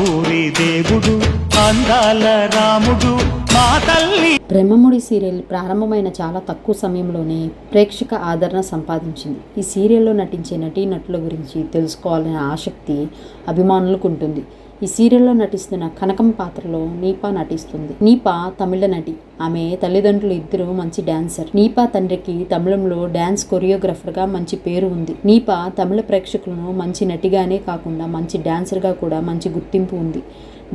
ఊరి దేవుడు అందాల రాముడు. మా తల్లి. బ్రహ్మముడి సీరియల్ ప్రారంభమైన చాలా తక్కువ సమయంలోనే ప్రేక్షక ఆదరణ సంపాదించింది. ఈ సీరియల్లో నటించే నటీనటుల గురించి తెలుసుకోవాలనే ఆసక్తి అభిమానులకు ఉంటుంది. ఈ సీరియల్లో నటిస్తున్న కనకం పాత్రలో నీపా నటిస్తుంది. నీపా తమిళ నటి. ఆమె తల్లిదండ్రులు ఇద్దరు మంచి డాన్సర్. నీపా తండ్రికి తమిళంలో డాన్స్ కొరియోగ్రాఫర్గా మంచి పేరు ఉంది. నీపా తమిళ ప్రేక్షకులను మంచి నటిగానే కాకుండా మంచి డాన్సర్గా కూడా మంచి గుర్తింపు ఉంది.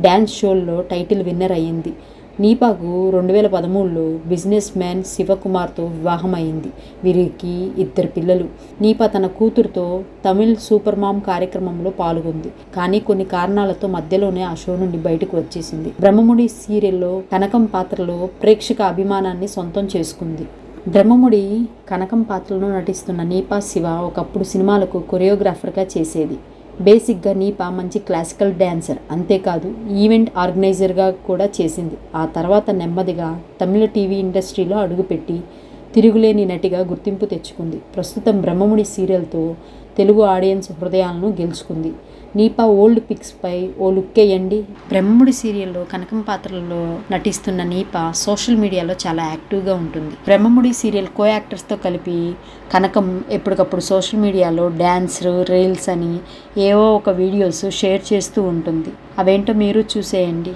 డ్యాన్స్ షోల్లో టైటిల్ విన్నర్ అయ్యింది. నీపాకు రెండు వేల పదమూడులో బిజినెస్ మ్యాన్ శివకుమార్తో వివాహం అయింది వీరికి ఇద్దరు పిల్లలు. నీపా తన కూతురుతో తమిళ్ సూపర్ మామ్ కార్యక్రమంలో పాల్గొంది. కానీ కొన్ని కారణాలతో మధ్యలోనే ఆ షో నుండి బయటకు వచ్చేసింది. బ్రహ్మముడి సీరియల్లో కనకం పాత్రలో ప్రేక్షక అభిమానాన్ని సొంతం చేసుకుంది. బ్రహ్మముడి కనకం పాత్రలో నటిస్తున్న నీపా శివ ఒకప్పుడు సినిమాలకు కొరియోగ్రాఫర్గా చేసేది. బేసిక్గా నీపా మంచి క్లాసికల్ డ్యాన్సర్ అంతేకాదు ఈవెంట్ ఆర్గనైజర్గా కూడా చేసింది. ఆ తర్వాత నెమ్మదిగా తమిళ టీవీ ఇండస్ట్రీలో అడుగుపెట్టి తిరుగులేని నటిగా గుర్తింపు తెచ్చుకుంది. ప్రస్తుతం బ్రహ్మముడి సీరియల్తో తెలుగు ఆడియన్స్ హృదయాలను గెలుచుకుంది. నీపా ఓల్డ్ పిక్స్పై ఓ లుక్ వేయండి బ్రహ్ముడి సీరియల్లో కనకం పాత్రలో నటిస్తున్న నీపా సోషల్ మీడియాలో చాలా యాక్టివ్గా ఉంటుంది. బ్రహ్మముడి సీరియల్ కో యాక్టర్స్తో కలిపి కనకం ఎప్పటికప్పుడు సోషల్ మీడియాలో డ్యాన్స్ రీల్స్ అని ఏవో ఒక వీడియోస్ షేర్ చేస్తూ ఉంటుంది. అవేంటో మీరు చూసేయండి.